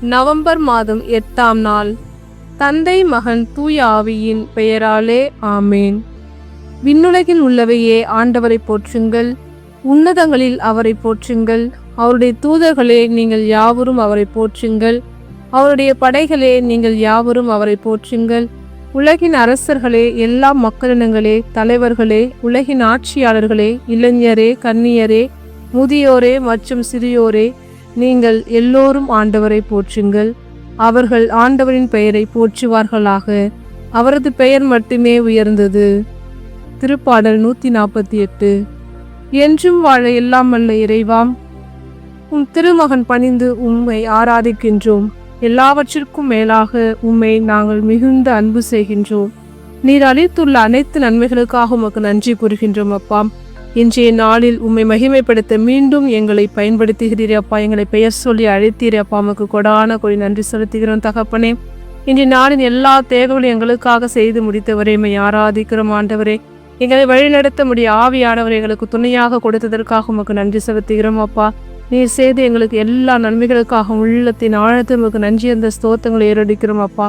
November மாதம் எட்டாம் நாள். தந்தை மகன் தூய ஆவியின் பெயராலே ஆமேன். விண்ணுலகில் உள்ளவையே ஆண்டவரை போற்றுங்கள். உன்னதங்களில் அவரை போற்றுங்கள். அவருடைய தூதர்களே நீங்கள் யாவரும் அவரை போற்றுங்கள். அவருடைய படைகளே நீங்கள் யாவரும் அவரை போற்றுங்கள். உலகின் அரசர்களே எல்லா மக்களினங்களே தலைவர்களே உலகின் ஆட்சியாளர்களே இளைஞரே கன்னியரே முதியோரே மற்றும் சிறியோரே நீங்கள் எல்லோரும் ஆண்டவரை போற்றுங்கள். அவர்கள் ஆண்டவரின் பெயரை போற்றுவார்களாக. அவரது பெயர் மட்டுமே உயர்ந்தது. திருப்பாடல் நூத்தி நாற்பத்தி எட்டு என்றும் வாழ எல்லாம் அல்ல இறைவாம் உம் திருமகன் பணிந்து உம்மை ஆராதிக்கின்றோம். எல்லாவற்றிற்கும் மேலாக உம்மை நாங்கள் மிகுந்த அன்பு செய்கின்றோம். நீர் அளித்துள்ள அனைத்து நன்மைகளுக்காக உமக்கு நன்றி கூறுகின்றோம் அப்பாம் இன்றைய நாளில் உம்மை மகிமைப்படுத்த மீண்டும் எங்களை பயன்படுத்துகிறீர் அப்பா. எங்களை பெயர் சொல்லி அழைத்தீர் அப்பா. உமக்கு கொடான கொடி நன்றி செலுத்துகிறோம் தகப்பனே. இன்றைய நாளின் எல்லா தேவைகளும் எங்களுக்காக செய்து முடித்தவரே. மை ஆராதிக்கிறோம் ஆண்டவரே. எங்களை வழிநடத்த முடிய ஆவியானவர் எங்களுக்கு துணையாக கொடுத்ததற்காக உமக்கு நன்றி செலுத்துகிறோம் அப்பா. நீர் செய்து எங்களுக்கு எல்லா நன்மைகளுக்காக உள்ளத்தின் ஆழத்தை உமக்கு நன்றி அந்த ஸ்தோத்தங்களை ஏறடிக்கிறோம் அப்பா.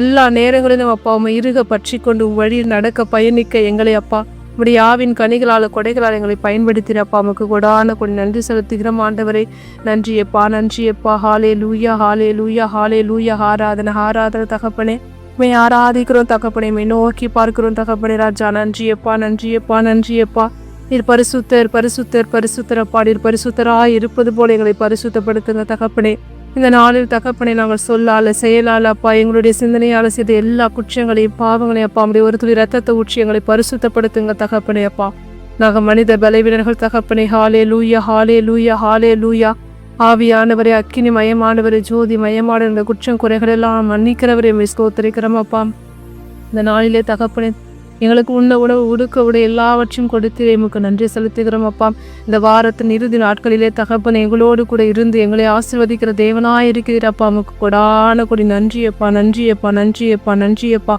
எல்லா நேரங்களிலும் அப்பா உமை இருக பற்றி கொண்டு உம் வழியில் நடக்க பயணிக்க எங்களை அப்பா. உடைய ஆவின் கனிகளால் கொடைகளால் எங்களை பயன்படுத்தினப்பா உமக்கு கொடான கொடி நன்றி செலுத்துகிறோம். ஆண்டவரை நன்றி எப்பா நன்றி எப்பா ஹாலே லூயா ஹாலே லூயா ஹாலே லூயா ஹாராதன ஹாராதன தகப்பனே. மே ஆராதிக்கிறோம் தகப்பனே. மே நோக்கி பார்க்கிறோம் தகப்பனே ராஜா. நன்றி எப்பா நன்றி எப்பா நன்றி எப்பா நீர் பரிசுத்தர் பரிசுத்தர் பரிசுத்தர் அப்பா. நீர் பரிசுத்தராய் இருப்பது போல எங்களை பரிசுத்தப்படுத்துங்க தகப்பனே. இந்த நாளில் தகப்பனை நாங்கள் சொல்லால செயலால் அப்பா எங்களுடைய சிந்தனையால் செய்த எல்லா குற்றங்களையும் பாவங்களையும் அப்பா அப்படி ஒரு துளி ரத்தத்தை ஊற்றி எங்களை பரிசுத்தப்படுத்துங்க தகப்பனே அப்பா. நாங்கள் மனித பலவீனர்கள் தகப்பனை ஹாலே லூயா ஹாலே லூயா ஹாலே லூயா ஆவியானவரே அக்கினி மயமானவரே ஜோதி மயமான இந்த குற்றம் குறைகள் எல்லாம் மன்னிக்கிறவரே மிஸ் அப்பா. இந்த நாளிலே தகப்பனை எங்களுக்கு உண்ண உணவு உடுக்க உடை எல்லாவற்றையும் கொடுத்து எமக்கு நன்றி செலுத்துகிறோம் அப்பா. இந்த வாரத்தின் இறுதி நாட்களிலே தகப்பன் எங்களோடு கூட இருந்து எங்களை ஆசிர்வதிக்கிற தேவனாயிருக்கிறீர் அப்பா. நமக்கு கொடான கொடி. நன்றியப்பா நன்றியப்பா நன்றியப்பா நன்றியப்பா.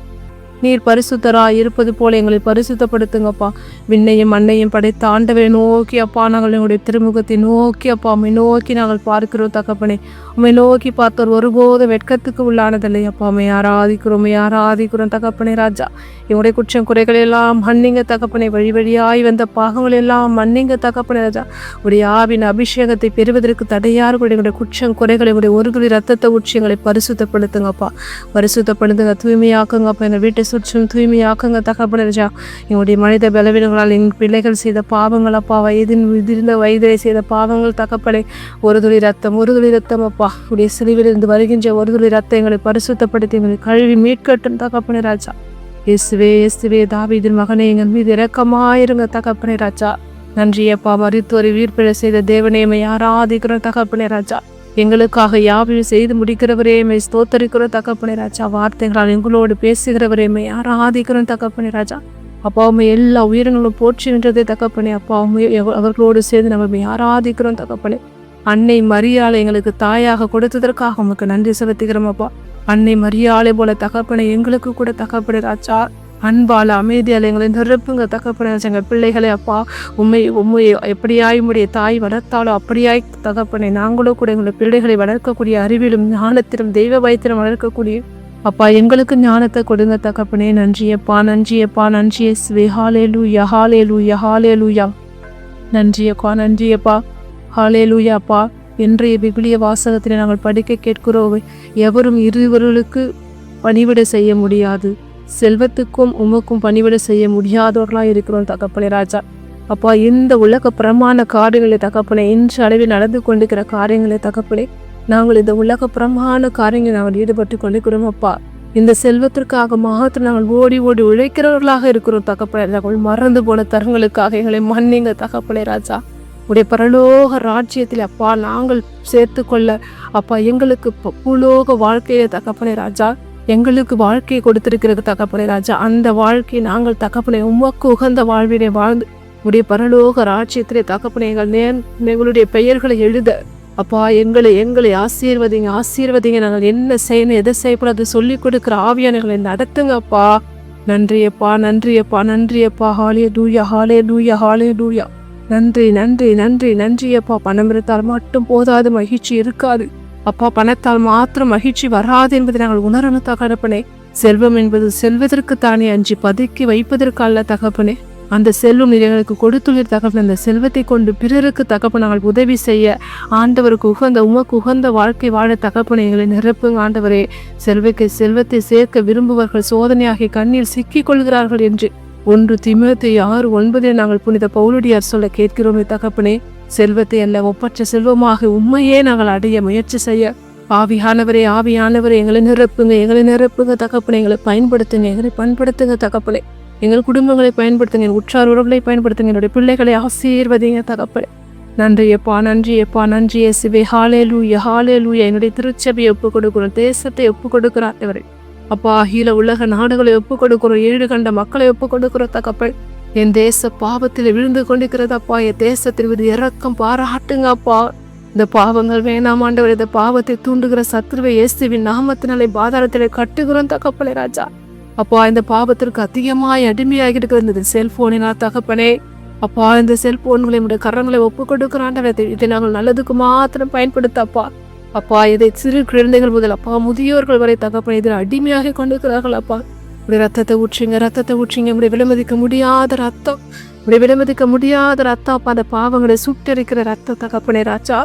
நீர் பரிசுத்தரா இருப்பது போல எங்களை பரிசுத்தப்படுத்துங்கப்பா. விண்ணையும் மண்ணையும் படைத்த ஆண்டவரை நோக்கி அப்பா நாங்கள் எங்களுடைய திருமுகத்தை நோக்கி அப்பா அம்மை நோக்கி நாங்கள் பார்க்கிறோம் தகப்பனே. அம்மை நோக்கி பார்த்தோர் ஒருபோதும் வெட்கத்துக்கு உள்ளானதில்லை. அப்பா அம்மை ஆராதிக்கிறோம் ஆராதிக்கிறோம் தகப்பனே ராஜா. எங்களுடைய குற்றம் குறைகள் எல்லாம் மன்னிங்க தகப்பனை. வழி வழியாய் வந்த பாகங்கள் எல்லாம் மன்னிங்க தகப்பனே ராஜா. உடைய ஆவின் அபிஷேகத்தை பெறுவதற்கு தடையாறு கூட எங்களுடைய குற்றம் குறைகளை எங்களுடைய ஒரு துளி ரத்தத்தை உச்சி எங்களை பரிசுத்தப்படுத்துங்கப்பா பரிசுத்தப்படுத்துங்க தூய்மையாக்குங்கப்பா எங்கள் வீட்டை சுற்றும் தூய்மையாக்குங்க தகப்பன ராஜா. எங்களுடைய மனித பலவீனங்களால் எங்கள் பிள்ளைகள் செய்த பாவங்கள் அப்பா வயதின் முதிர்ந்த வயதிலே செய்த பாவங்கள் தகப்பனே. ஒரு துளி ரத்தம் ஒரு துளி ரத்தம் அப்பா. உடைய சிலுவிலிருந்து வருகின்ற ஒரு துளி ரத்தம் எங்களை பரிசுத்தப்படுத்தி எங்களை கழுவி மீட்கட்டும் தகப்பனே ராஜா. இயேசுவே இயேசுவே தாவீதின் மகனே எங்கள் மீது இரக்கமாயிருங்க தகப்பனே ராஜா. நன்றியப்பா மருத்துவரை உயிர்ப்பிழ செய்த தேவனேமை ஆராதிக்கிறோம் தகப்பனே ராஜா. எங்களுக்காக யாவையும் செய்து முடிக்கிறவரே மை ஸ்தோத்தரிக்கிறோம் தகப்பனே ராஜா வார்த்தைகளால் எங்களோடு பேசுகிறவரே மை ஆராதிக்கிறோம் தகப்பனே ராஜா. அப்பா உண்மை எல்லா உயிரினங்களும் போற்றுகின்றதே தகப்பனே அப்பா உண்மை அவர்களோடு சேர்ந்து நம்ம மை ஆராதிக்கிறோம் தகப்பனே. அன்னை மரியாதை எங்களுக்கு தாயாக கொடுத்ததற்காக உமக்கு நன்றி செலுத்துகிறோம் அப்பா. அன்னை மரியாதை போல தகப்பனை எங்களுக்கு கூட தகப்பனை ராஜா. அன்பால் அமைதியால் எங்களை நிரப்புங்க. தகப்பனே எங்கள் பிள்ளைகளை அப்பா உண்மை உண்மை எப்படியாய் உடைய தாய் வளர்த்தாலோ அப்படியாய் தகப்பனை நாங்களும் கூட எங்களுடைய பிள்ளைகளை வளர்க்கக்கூடிய அறிவிலும் ஞானத்திலும் தெய்வ பயத்திலும் வளர்க்கக்கூடிய அப்பா எங்களுக்கு ஞானத்தை கொடுங்க தகப்பனே. நன்றியப்பா நன்றியப்பா நன்றியே ஹாலே ஹாலேலு ஹாலே லூயா யா லூயா நன்றியப்பா நன்றியப்பா ஹாலே லூயாப்பா இன்றைய விபிலிய வாசகத்தில் நாங்கள் படிக்க கேட்கிறோம். எவரும் இருவர்களுக்கு பணிவிட செய்ய முடியாது. செல்வத்துக்கும் உமக்கும் பணிவிட செய்ய முடியாதவர்களாக இருக்கிறோம் தகப்பனே ராஜா. அப்பா இந்த உலக பிரமாண காரியங்களை தகப்பனே இன்று அளவில் நடந்து கொண்டிருக்கிற காரியங்களை தகப்பனே நாங்கள் இந்த உலக பிரமாண காரியங்களை நாங்கள் ஈடுபட்டு கொண்டிருக்கிறோம் அப்பா. இந்த செல்வத்திற்காக மாத்திரம் நாங்கள் ஓடி ஓடி உழைக்கிறவர்களாக இருக்கிறோம் தகப்பனே. நாங்கள் மறந்து போன தரங்களுக்காக எங்களை மன்னிங்க தகப்பனே ராஜா. உடைய பரலோக ராஜ்யத்தில் அப்பா நாங்கள் சேர்த்து கொள்ள அப்பா எங்களுக்கு புலோக பூலோக வாழ்க்கையில தகப்பனே ராஜா எங்களுக்கு வாழ்க்கையை கொடுத்திருக்கிறது தகப்பனை ராஜா. அந்த வாழ்க்கையை நாங்கள் தகப்பனை உமக்கு உகந்த வாழ்வினை வாழ்ந்து உடைய பரலோக ராஜ்யத்திலே தகப்பனே எங்கள் எங்களுடைய பெயர்களை எழுத. அப்பா எங்களை எங்களை ஆசீர்வதிங்க ஆசீர்வதிங்க. நாங்கள் என்ன செய்யணும் எதை செய்யக்கூடாது சொல்லிக் கொடுக்குற ஆவியானங்களை நடத்துங்கப்பா நன்றியப்பா நன்றியப்பா நன்றியப்பா ஹாலே லூயா ஹாலே டூயா ஹாலே லூயா நன்றி நன்றி நன்றி நன்றியப்பா பணம் இருந்தால் மட்டும் போதாது மகிழ்ச்சி இருக்காது. அப்பா பணத்தால் மாத்திரம் மகிழ்ச்சி வராது என்பதை நாங்கள் உணரணும் தகப்பனே. செல்வம் என்பது செல்வதற்கு தானே அஞ்சி பதுக்கி வைப்பதற்கு அல்ல தகப்பனே. அந்த செல்வம் நீர் எங்களுக்கு கொடுத்துள்ள தகப்பன். அந்த செல்வத்தை கொண்டு பிறருக்கு தகப்பன் நாங்கள் உதவி செய்ய ஆண்டவருக்கு உகந்த உமக்கு உகந்த வாழ்க்கை வாழ தகப்பனை எங்களை நிரப்புங்க ஆண்டவரே. செல்வக்கு செல்வத்தை சேர்க்க விரும்புவர்கள் சோதனையாகி கண்ணில் சிக்கிக் கொள்கிறார்கள் என்று ஒன்று திமுகத்தை ஆறு ஒன்பதில் நாங்கள் புனித பவுலடியார் சொல்ல கேட்கிறோமே தகப்பனே. செல்வத்தை அல்ல ஒப்பற்ற செல்வமாக உண்மையே நாங்கள் அடைய முயற்சி செய்ய. ஆவியானவரே ஆவியானவரே எங்களை நிரப்புங்க எங்களை நிரப்புங்க தகப்பனை எங்களை பயன்படுத்துங்க எங்களை பயன்படுத்துங்க தகப்பனை. எங்கள் குடும்பங்களை பயன்படுத்துங்க என் உற்றார் உறவுகளை பயன்படுத்துங்க என்னுடைய பிள்ளைகளை ஆசீர்வதிங்க தகப்பனை. நன்றி எப்பா நன்றி எப்பா நன்றி இயேசுவே. ஹாலே லூய ஹாலே லூய என்னுடைய திருச்சபையை ஒப்புக் கொடுக்கிறோம் தேசத்தை ஒப்புக் கொடுக்கிறார் அவரை அப்பா அகில உலக நாடுகளை ஒப்புக் கொடுக்கிறோம் ஏழு கண்ட மக்களை ஒப்புக் கொடுக்கிறோம் தகப்பல் என் தேச பாவத்தில் விழுந்து கொண்டிருக்கிறதப்பா என் தேசத்தில் மீது இறக்கம் பாராட்டுங்க அப்பா. இந்த பாவங்கள் வேணாம் ஆண்டவர். இந்த பாவத்தை தூண்டுகிற சத்ருவை இயேசுவின் நாமத்தினாலே பாதாரத்திலே கட்டுகிறோம் தகப்பலே ராஜா. அப்பா இந்த பாவத்திற்கு அதிகமாய் அடிமையாகி இருக்கிற இந்த செல்போனினா தகப்பனே. அப்பா இந்த செல்போன்களை நம்முடைய கரங்களை ஒப்பு கொடுக்கிறாண்டவர் இதை நாங்கள் நல்லதுக்கு மாத்திரம் பயன்படுத்தப்பா அப்பா. இதை சிறு குழந்தைகள் முதல் அப்பா முதியோர்கள் வரை தகப்பனை இதில் அடிமையாக கொண்டிருக்கிறார்கள் அப்பா. இப்படி ரத்தத்தை ஊற்றிங்க ரத்தத்தை ஊற்றிங்க. இப்படி விலமதிக்க முடியாத ரத்தம் இப்படி விலமதிக்க முடியாத ரத்தம் அப்பா அந்த பாவங்களை சுட்டரிக்கிற ரத்த தகப்பனே ராஜா.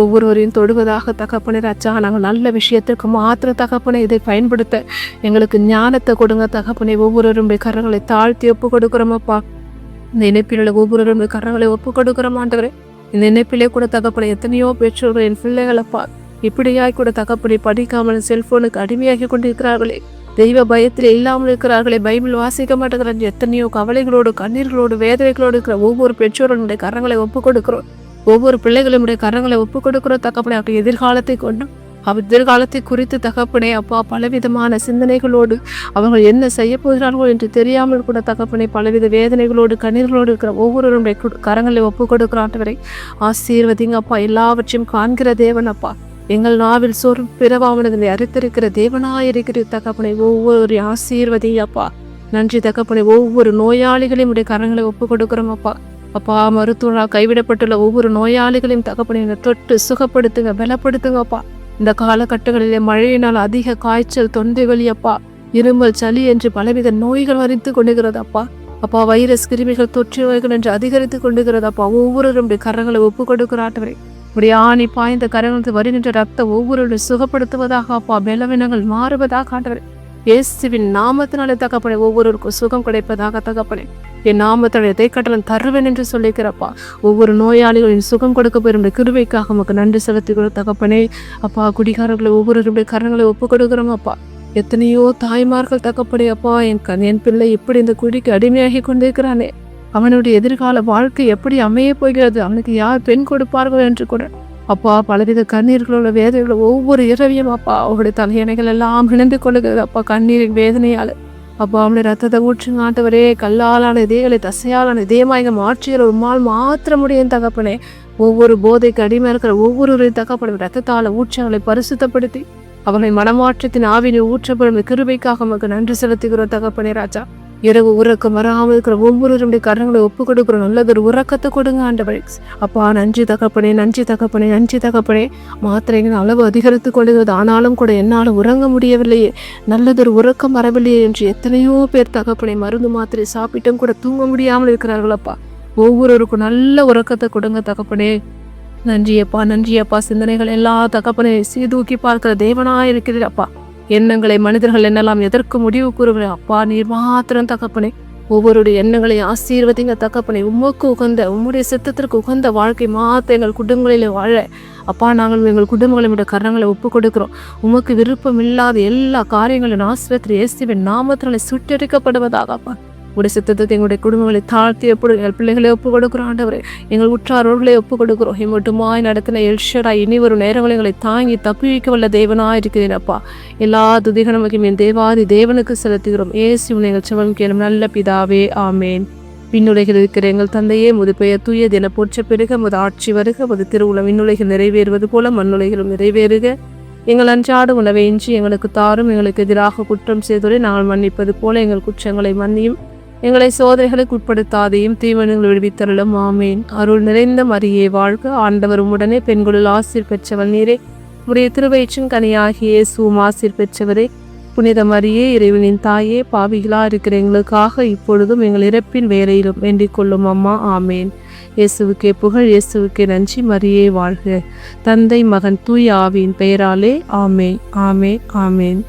ஒவ்வொருவரையும் தொடுவதாக தகப்பனே ராஜா. நாங்கள் நல்ல விஷயத்திற்கு மாத்திர தகப்பனை இதை பயன்படுத்த எங்களுக்கு ஞானத்தை கொடுங்க தகப்பனை. ஒவ்வொருவரும் கரங்களை தாழ்த்தி ஒப்பு கொடுக்குறோமப்பா இந்த இணைப்பிலுள்ள ஒவ்வொருவரும் கரங்களை ஒப்பு கொடுக்குறோமாண்டவரே இந்த இணைப்பிலே கூட தகப்பனை எத்தனையோ பெற்றோர்கள் என் பிள்ளைகளப்பா இப்படியாய் கூட தகப்பனை படிக்காமல் செல்போனுக்கு அடிமையாகி கொண்டிருக்கிறார்களே. தெய்வ பயத்தில் இல்லாமல் இருக்கிறார்களே. பைபிள் வாசிக்க மாட்டேங்கிற எத்தனையோ கவலைகளோடு கண்ணீர்களோடு வேதனைகளோடு இருக்கிற ஒவ்வொரு பெற்றோர்களுடைய கரங்களை ஒப்புக் கொடுக்கிறோம். ஒவ்வொரு பிள்ளைகளுடைய கரங்களை ஒப்புக் கொடுக்கிறோம் தகப்பனை. அவர்கள் எதிர்காலத்தை கொண்டும் அவர் எதிர்காலத்தை குறித்து தகப்பனே அப்பா பலவிதமான சிந்தனைகளோடு அவர்கள் என்ன செய்ய போகிறார்கள் என்று தெரியாமல் கூட தகப்பனை பலவித வேதனைகளோடு கண்ணீர்களோடு இருக்கிற ஒவ்வொருவருடைய கரங்களை கரங்களை கொடுக்கிறான். வரை ஆசீர்வதிங்க அப்பா. எல்லாவற்றையும் காண்கிற தேவன் அப்பா. எங்கள் நாவில் சொல் பிறவாமனதை அறித்திருக்கிற தேவனாயிருக்கிற தகப்பனை ஒவ்வொரு ஆசீர்வதிங்க அப்பா. நன்றி தகப்பனை ஒவ்வொரு நோயாளிகளையும் உடைய கரங்களை ஒப்பு கொடுக்குறோம் அப்பா. அப்பா மருத்துவரா கைவிடப்பட்டுள்ள ஒவ்வொரு நோயாளிகளையும் தகப்பனை தொட்டு சுகப்படுத்துங்க பலப்படுத்துங்க அப்பா. இந்த காலகட்டங்களிலே மழையினால் அதிக காய்ச்சல் தொண்டை வலி அப்பா. இருமல் சளி என்று பலவித நோய்கள் வரித்து கொண்டுகிறது அப்பா. அப்பா வைரஸ் கிருமிகள் தொற்று நோய்கள் என்று அதிகரித்து கொண்டுகிறது அப்பா. ஒவ்வொருவருடைய கரங்களை ஒப்பு கொடுக்கிறாட்டவரை உடைய ஆணி பாய்ந்த கரங்களுக்கு வருகின்ற ரத்தம் ஒவ்வொருவரும் சுகப்படுத்துவதாக அப்பா பலவீனங்கள் மாறுவதாக ஆண்டவர். இயேசுவின் நாமத்தினாலே தகப்பனே ஒவ்வொருவருக்கும் சுகம் கிடைப்பதாக தகப்பனே. என் நாமத்தினுடைய தேக்கட்டலன் தருவேன் என்று சொல்லிக்கிறப்பா. ஒவ்வொரு நோயாளிகளின் சுகம் கொடுக்க பெறும் கிருவைக்காக உமக்கு நன்றி செலுத்துகிறோம் தகப்பனே. அப்பா குடிகாரர்களை ஒவ்வொருவருடைய கரங்களை ஒப்பு கொடுக்குறோம் அப்பா. எத்தனையோ தாய்மார்கள் தகப்படே அப்பா என் கண் என் பிள்ளை இப்படி இந்த குடிக்கு அடிமையாகி கொண்டிருக்கிறானே. அவனுடைய எதிர்கால வாழ்க்கை எப்படி அமைய போகிறது? அவனுக்கு யார் பெண் கொடுப்பார்கள் என்று கூட. அப்பா பலவித கண்ணீர்களோட வேதனைகளோட ஒவ்வொரு இரவியும் அப்பா அவருடைய தலையணைகள் எல்லாம் இணைந்து கொள்ளுகிறது. அப்பா கண்ணீரின் வேதனையால். அப்பா அவனுடைய ரத்தத்தை ஊற்றுங்க ஆண்டவரே கல்லாலான இதயங்களை தசையாலான இதயமாக மாற்றியல் உம்மால் மாத்திர முடியும் தகப்பனே. ஒவ்வொரு போதைக்கு அடிமை இருக்கிற ஒவ்வொருவரையும் தகப்படும் ரத்தத்தால ஊற்றங்களை பரிசுத்தப்படுத்தி. அவனை மனமாற்றத்தின் ஆவினை ஊற்றப்படும் கிருபைக்காக நமக்கு நன்றி செலுத்துகிறோம் தகப்பனே ராஜா. இரவு உறக்கம் வராமல் இருக்கிற ஒவ்வொருவருடைய கரங்களை ஒப்பு கொடுக்குறோம் நல்லதொரு உறக்கத்தை கொடுங்க ஆண்டவரே. அப்பா நன்றி தகப்பனே நன்றி தகப்பனே நன்றி தகப்பனே. மாத்திரைகள் அளவு அதிகரித்து கொள்கிறது ஆனாலும் கூட என்னால் உறங்க முடியவில்லையே. நல்லதொரு உறக்கம் வரவில்லையே என்று எத்தனையோ பேர் தகப்பனை மருந்து மாத்திரை சாப்பிட்டும் கூட தூங்க முடியாமல் இருக்கிறார்களப்பா ஒவ்வொருவருக்கும் நல்ல உறக்கத்தை கொடுங்க தகப்பனே. நன்றியப்பா நன்றியப்பா. சிந்தனைகள் எல்லா தகப்பனை சீதூக்கி பார்க்கிற தேவனாக இருக்கிறீர் அப்பா. எண்ணங்களை மனிதர்கள் என்னெல்லாம் எதற்கு முடிவு கூறுகிறேன் அப்பா நீர் மாத்திரம் தகப்பனே. ஒவ்வொருடைய எண்ணங்களை ஆசீர்வதிங்க தகப்பனை. உமக்கு உகந்த உம்முடைய சித்தத்திற்கு உகந்த வாழ்க்கை மாத்த எங்கள் குடும்பங்களில் வாழ. அப்பா நாங்கள் எங்கள் குடும்பங்களுடைய கரணங்களை ஒப்பு கொடுக்கிறோம். உமக்கு விருப்பம் இல்லாத எல்லா காரியங்களும் ஆசிரியத்தில் இயேசுவின் நாமத்தினாலே சுட்டரிக்கப்படுவதாக அப்பா. உடைய சித்தத்துக்கு எங்களுடைய குடும்பங்களை தாழ்த்தி எப்படி எங்கள் பிள்ளைகளை ஒப்பு கொடுக்குறோம் ஆண்டவரே. எங்கள் உற்றாரோர்களை ஒப்பு கொடுக்குறோம் இம்மட்டுமாய் நடத்தின எல்ஷடா இனி வரும் நேரங்கள் எங்களை தாங்கி தப்பிக்க வல்ல தேவனாக இருக்கிறேனப்பா எல்லா துதிக என் தேவாதி தேவனுக்கு செலுத்துகிறோம். ஏசி எங்கள் செவம் கேளும் நல்ல பிதாவே ஆமேன். விண்ணுலகில் இருக்கிற எங்கள் தந்தையே முது பெயர் தூய தின போற்ற பெருக முது ஆட்சி வருக முது திருவுளம் விண்ணுலகில் நிறைவேறுவது போல மண்ணுலகிலும் நிறைவேறுக. எங்கள் அன்றாடு உணவை இன்றி எங்களுக்கு தாரும் எங்களுக்கு எதிராக குற்றம் செய்தோரை நாங்கள் மன்னிப்பது போல எங்கள் குற்றங்களை மன்னியும். எங்களை சோதனைகளுக்கு உட்படுத்தாதையும் தீவனங்கள் விடுவித்தருளும். ஆமேன். அருள் நிறைந்த மரியே வாழ்க ஆண்டவர் உடனே பெண்களுள் ஆசிர் பெற்றவள் நீரே. உடைய திருவயிற்றின் கனியாகிய சூம் ஆசிர் பெற்றவரே. புனித மரியே இறைவனின் தாயே பாவிகளா இருக்கிற எங்களுக்காக இப்பொழுதும் எங்கள் இறப்பின் வேலையிலும் வேண்டிக் கொள்ளும் அம்மா. ஆமேன். இயேசுவுக்கே புகழ் இயேசுவுக்கே நன்றி. மரியே வாழ்க. தந்தை மகன் தூய் ஆவியின் பெயராலே. ஆமேன். ஆமே ஆமேன்.